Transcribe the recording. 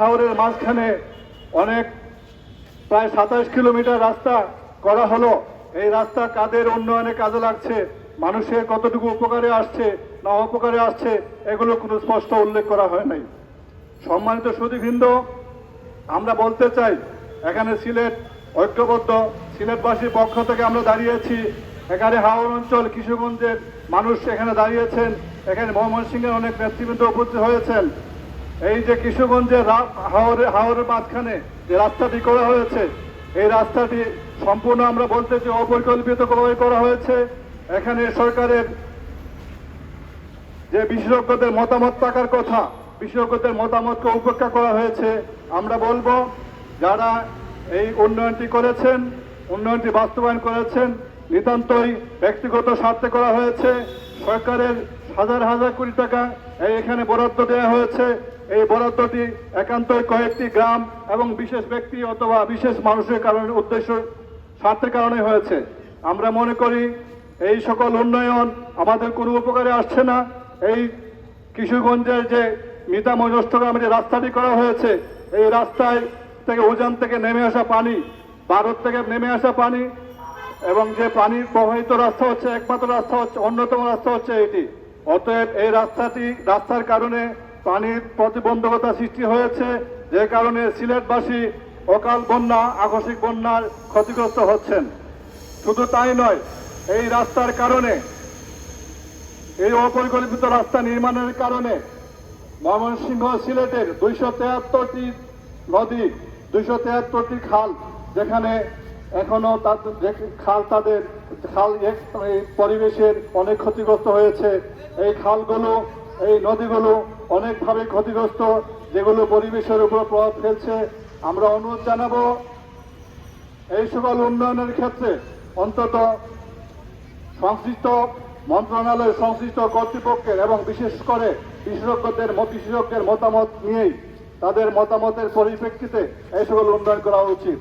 হাওরের মাঝখানে অনেক, প্রায় সাতাশ কিলোমিটার রাস্তা করা হলো। এই রাস্তা কাদের উন্নয়নে কাজে লাগছে? মানুষের কতটুকু উপকারে আসছে না অপকারে আসছে, এগুলো কোনো স্পষ্ট উল্লেখ করা হয় নাই। সম্মানিত সুদীবৃন্দ আমরা বলতে চাই, এখানে সিলেট ঐক্যবদ্ধ, সিলেটবাসীর পক্ষ থেকে আমরা দাঁড়িয়েছি। এখানে হাওড় অঞ্চল, কিশোরগঞ্জের মানুষ এখানে দাঁড়িয়েছেন। এখানে ময়মনসিংহের অনেক নেতৃবৃন্দ উপস্থিত হয়েছেন। এই যে কিশোরগঞ্জের রা- হাওড়ে হাওড়ের মাঝখানে যে রাস্তাটি করা হয়েছে, এই রাস্তাটি সম্পূর্ণ আমরা বলতে যে অপরিকল্পিত করা হয়েছে। এখানে সরকারের যে বিশেষজ্ঞদের মতামত থাকার কথা, বিশেষজ্ঞদের মতামতকে উপেক্ষা করা হয়েছে। আমরা বলব, যারা এই উন্নয়নটি করেছেন, উন্নয়নটি বাস্তবায়ন করেছেন, নিতান্তই ব্যক্তিগত স্বার্থে করা হয়েছে। সরকারের হাজার হাজার কোটি টাকা এখানে বরাদ্দ দেওয়া হয়েছে। এই বরাদ্দটি একান্তই কয়েকটি গ্রাম এবং বিশেষ ব্যক্তি অথবা বিশেষ মানুষের কারণে উদ্দেশ্য, স্বার্থের কারণে হয়েছে। আমরা মনে করি এই সকল উন্নয়ন আমাদের কোনো উপকারে আসছে না। এই কিশোরগঞ্জের যে মিতা মজস্তগ্রামে যে রাস্তাটি করা হয়েছে, এই রাস্তায় থেকে উজান থেকে নেমে আসা পানি ভারত থেকে নেমে আসা পানি এবং যে পানির প্রবাহিত রাস্তা হচ্ছে একমাত্র রাস্তা হচ্ছে, অন্যতম রাস্তা হচ্ছে এটি। অতএব এই রাস্তাটি, রাস্তার কারণে পানির প্রতিবন্ধকতা সৃষ্টি হয়েছে, যে কারণে সিলেটবাসী অকাল বন্যা, আকস্মিক বন্যার ক্ষতিগ্রস্ত হচ্ছেন। শুধু তাই নয়, এই রাস্তার কারণে, এই অপরিকল্পিত রাস্তা নির্মাণের কারণে ময়মনসিংহ সিলেটের দুইশো তেহাত্তরটি নদী, দুইশো তেহাত্তরটি খাল যেখানে এখনও তাদের খাল তাদের খাল পরিবেশের অনেক ক্ষতিগ্রস্ত হয়েছে। এই খালগুলো, এই নদীগুলো অনেকভাবে ক্ষতিগ্রস্ত, যেগুলো পরিবেশের উপর প্রভাব ফেলছে। আমরা অনুরোধ জানাব, এই সকল উন্নয়নের ক্ষেত্রে অন্তত সংশ্লিষ্ট মন্ত্রণালয়, সংশ্লিষ্ট কর্তৃপক্ষের এবং বিশেষ করে বিশেষজ্ঞদের বিশেষজ্ঞের মতামত নিয়েই তাদের মতামতের পরিপ্রেক্ষিতে এই সকল উন্নয়ন করা উচিত।